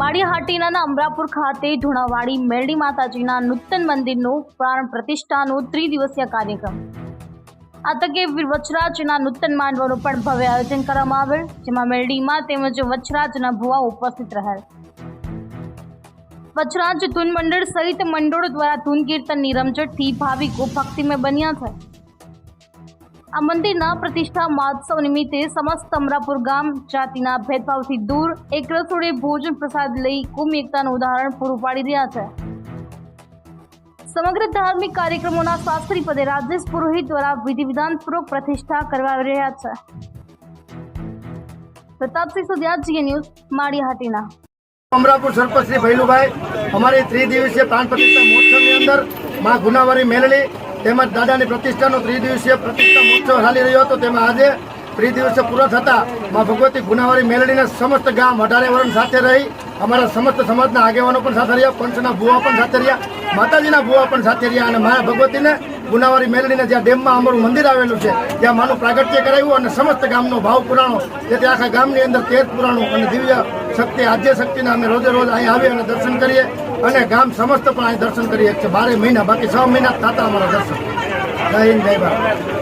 માળીહાટીના અમરાપુર ખાતે ધુણાવાડી મેરડી માતાજીના નૂતન મંદિરનું પ્રાણ પ્રતિષ્ઠાનો ત્રિદિવસીય કાર્યક્રમ. આ તકે વચરાજના નૂતન માંડવાનું પણ ભવ્ય આયોજન કરવામાં આવેલ, જેમાં મેરડીમાં તેમજ વચરાજના ભુવા ઉપસ્થિત રહેલ. વચરાજ ધૂન મંડળ સહિત મંડળો દ્વારા ધૂન કીર્તનની રમઝટથી ભાવિકો ભક્તિમય બન્યા છે. આ મંદિરના પ્રતિષ્ઠા મહોત્સવ નિમિત્તે સમસ્ત અમરાપુર ગામ જાતિના ભેદભાવથી દૂર એક રસોડે ભોજન પ્રસાદ લઈ કુંભ એકતાનું ઉદાહરણ પૂરું પાડી રહ્યા છે. સમગ્ર ધાર્મિક કાર્યક્રમોના શાસ્ત્રી પદે રાજેશ પુરોહિત દ્વારા વિધિ વિધાનપૂર્વક પ્રતિષ્ઠા કરવા રહ્યા છે. પ્રતાપસિંહ સુધિયા જીએ ન્યૂઝ માળીહાટીના અમરાપુર સરપંચ શ્રી ભૈલુભાઈ, અમારી ત્રિદિવસીય પ્રાણ પ્રતિષ્ઠા મહોત્સવની અંદરમાં ગુનાવારી મેળવી તેમજ દાદાની પ્રતિષ્ઠાનો ત્રિદિવસીય પ્રતિષ્ઠા મહોત્સવ ચાલી રહ્યો હતો. તેમાં આજે ત્રિદિવસે પૂરો થતાં માં ભગવતી ગુનાવારી મેલડીના સમસ્ત ગામ અઢારે વરણ સાથે રહી અમારા સમસ્ત સમાજના આગેવાનો પણ સાથે રહ્યા, પંચના ભુવા પણ સાથે રહ્યા, માતાજીના ભુવા પણ સાથે રહ્યા અને મારા ભગવતીને ગુનાવારી મેલડીના જ્યાં ડેમમાં અમારું મંદિર આવેલું છે, ત્યાં માનું પ્રાગટ્ય કરાવ્યું અને સમસ્ત ગામનો ભાવ પુરાણો, જેથી આખા ગામની અંદર તેર પુરાણો અને દિવ્ય શક્તિ, આદ્ય શક્તિના અમે રોજે રોજ અહીં આવીએ અને દર્શન કરીએ અને ગામ સમસ્ત પણ અહીં દર્શન કરીએ છીએ. બારે મહિના, બાકી છ મહિના થતા અમારા દર્શન. જય હિન્દ, જય ભારત.